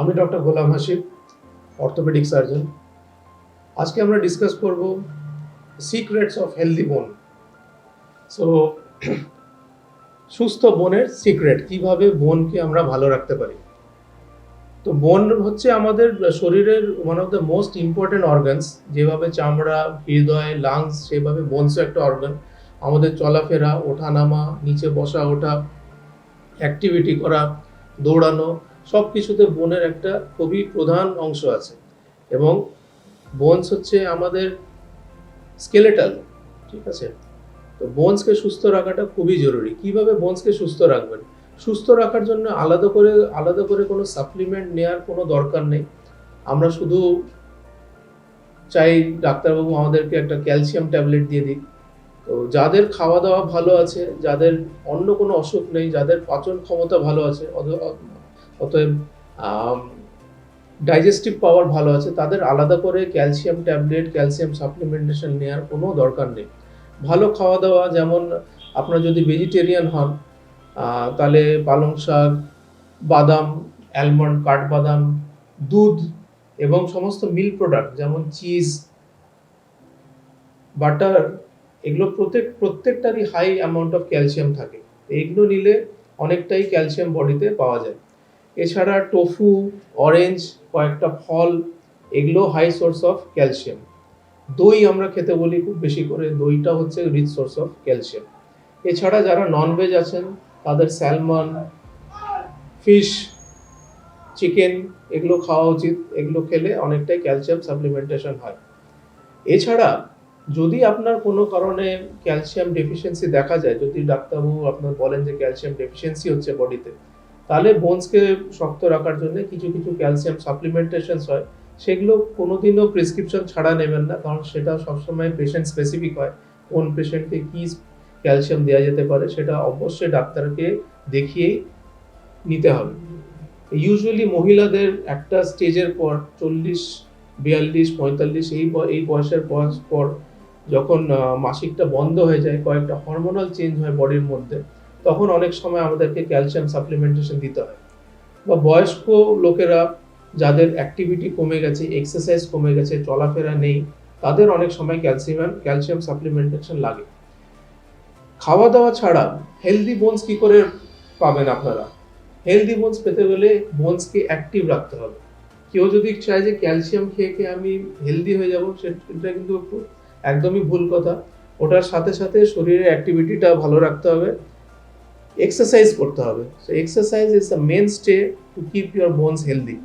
আমি doctor Golam Hasib orthopaedic surgeon আজকে আমরা ডিসকাস করব secrets of healthy bone so সুস্থ বোনের সিক্রেট কীভাবে বোনকে আমরা ভালো রাখতে পারি? তো বোন হচ্ছে আমাদের শরীরের one of the most important organs যেভাবে চামড়া, হৃদয় লাংস সেভাবে বোনসও একটা অর্গান আমাদের চলাফেরা, ওঠানামা, নিচে বসা ওঠা অ্যাক্টিভিটি করা, দৌড়ানো সব কিছুতে বোনের একটা খুবই প্রধান অংশ আছে। এবং বোনস হচ্ছে আমাদের স্কেলেটাল ঠিক আছে? তো বোনসকে সুস্থ রাখাটা খুবই জরুরি। কীভাবে বোনসকে সুস্থ রাখবেন? সুস্থ রাখার জন্য আলাদা করে আলাদা করে কোনো সাপ্লিমেন্ট নেওয়ার কোনো দরকার নেই। আমরা শুধু চাই ডাক্তারবাবু আমাদেরকে একটা ক্যালসিয়াম ট্যাবলেট দিয়ে দিক। তো যাদের খাওয়া দাওয়া ভালো আছে, যাদের অন্য কোনো অসুখ নেই, যাদের পাচন ক্ষমতা ভালো আছে অতএব ডাইজেস্টিভ পাওয়ার ভালো আছে, তাদের আলাদা করে ক্যালসিয়াম ট্যাবলেট ক্যালসিয়াম সাপ্লিমেন্টেশন নেওয়ার কোনো দরকার নেই। ভালো খাওয়া দাওয়া, যেমন আপনার যদি ভেজিটেরিয়ান হন তাহলে পালং শাক, বাদাম অ্যালমন্ড কাঠবাদাম, দুধ এবং সমস্ত মিল প্রোডাক্ট যেমন চিজ বাটার এগুলো প্রত্যেক, প্রত্যেকটারই হাই অ্যামাউন্ট অফ ক্যালসিয়াম থাকে। এগুলো নিলে অনেকটাই ক্যালসিয়াম বডিতে পাওয়া যায়। এছাড়া টোফু অরেঞ্জ কয়েকটা ফল, এগুলো হাই সোর্স অফ ক্যালসিয়াম দই আমরা খেতে বলি খুব বেশি করে, দইটা হচ্ছে রিচ সোর্স অফ ক্যালসিয়াম এছাড়া যারা ননভেজ আছেন, তাদের স্যালমন ফিশ চিকেন এগুলো খাওয়া উচিত, এগুলো খেলে অনেকটাই ক্যালসিয়াম সাপ্লিমেন্টেশন হয়। এছাড়া যদি আপনার কোনো কারণে ক্যালসিয়াম ডেফিসিয়েন্সি দেখা যায়, যদি ডাক্তারবাবু আপনার বলেন যে ক্যালসিয়াম ডেফিসিয়েন্সি হচ্ছে বডিতে তাহলে বোনসকে শক্ত রাখার জন্য কিছু কিছু ক্যালসিয়াম সাপ্লিমেন্টেশনস হয়। সেগুলো কোনোদিনও প্রেসক্রিপশন ছাড়া নেবেন না, কারণ সেটা সবসময় পেশেন্ট স্পেসিফিক হয়। কোন পেশেন্টকে কী ক্যালসিয়াম দেওয়া যেতে পারে, সেটা অবশ্যই ডাক্তারকে দেখিয়েই নিতে হবে। ইউজুয়ালি মহিলাদের একটা স্টেজের পর চল্লিশ, বিয়াল্লিশ, পঁয়তাল্লিশ এই এই বয়সের বয়স পর যখন মাসিকটা বন্ধ হয়ে যায়, কয়েকটা হরমোনাল চেঞ্জ হয় বডির মধ্যে তখন অনেক সময় আমাদেরকে ক্যালসিয়াম সাপ্লিমেন্টেশন দিতে হয়। বা বয়স্ক লোকেরা যাদের অ্যাক্টিভিটি কমে গেছে এক্সারসাইজ কমে গেছে, চলাফেরা নেই, তাদের অনেক সময় ক্যালসিয়াম ক্যালসিয়াম সাপ্লিমেন্টেশন লাগে। খাওয়া দাওয়া ছাড়া হেলদি বোনস কি করে পাবেন আপনারা? হেলদি বোনস পেতে গেলে বোনসকে অ্যাক্টিভ রাখতে হবে। কেউ যদি চায় যে ক্যালসিয়াম খেয়ে খেয়ে আমি হেলদি হয়ে যাব সেটা কিন্তু একদমই ভুল কথা। ওটার সাথে সাথে শরীরের অ্যাক্টিভিটিটা ভালো রাখতে হবে। এক্সারসাইজ করতে হবে। So exercise is the mainstay to keep your bones healthy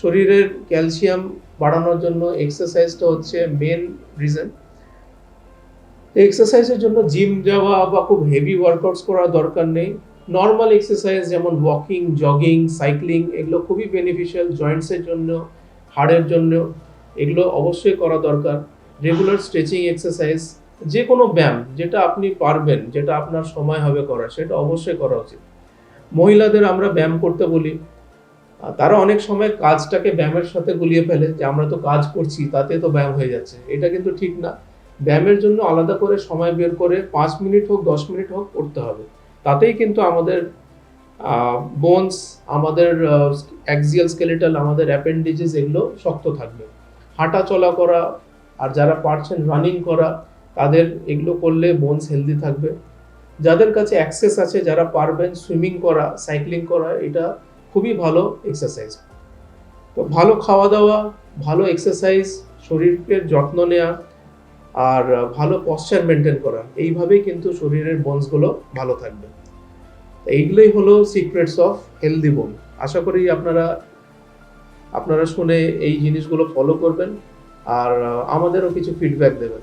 শরীরের ক্যালসিয়াম বাড়ানোর জন্য এক্সারসাইজটা হচ্ছে মেন রিজন এক্সারসাইজের জন্য জিম যাওয়া বা খুব হেভি ওয়ার্কআউটস করার দরকার নেই। নর্মাল এক্সারসাইজ যেমন ওয়াকিং জগিং সাইক্লিং এগুলো খুবই বেনিফিশিয়াল জয়েন্টসের জন্য, হাড়ের জন্য, এগুলো অবশ্যই করা দরকার। রেগুলার স্ট্রেচিং এক্সারসাইজ যে কোনো ব্যায়াম যেটা আপনি পারবেন, যেটা আপনার সময় হবে করা সেটা অবশ্যই করা উচিত। মহিলাদের আমরা ব্যায়াম করতে বলি। তারা অনেক সময় কাজটাকে ব্যায়ামের সাথে গুলিয়ে ফেলে যে, আমরা তো কাজ করছি, তাতে তো ব্যায়াম হয়ে যাচ্ছে। এটা কিন্তু ঠিক না। ব্যায়ামের জন্য আলাদা করে সময় বের করে পাঁচ মিনিট হোক, দশ মিনিট হোক করতে হবে। তাতেই কিন্তু আমাদের বোনস আমাদের অ্যাক্সিয়াল স্কেলেটাল আমাদের অ্যাপেন্ডিজেস এগুলো শক্ত থাকবে। হাঁটা চলা করা, আর যারা পারছেন রানিং করা তাদের এগুলো করলে বোনস হেলদি থাকবে। যাদের কাছে অ্যাক্সেস আছে, যারা পারবেন সুইমিং করা সাইক্লিং করা, এটা খুবই ভালো এক্সারসাইজ তো ভালো খাওয়া দাওয়া, ভালো এক্সারসাইজ শরীরের যত্ন নেওয়া আর ভালো পশ্চার মেনটেন করা, এইভাবেই কিন্তু শরীরের বোনসগুলো ভালো থাকবে। এইগুলোই হলো সিক্রেটস অফ হেলদি বোন আশা করি আপনারা আপনারা শুনে এই জিনিসগুলো ফলো করবেন আর আমাদেরও কিছু ফিডব্যাক দেবেন।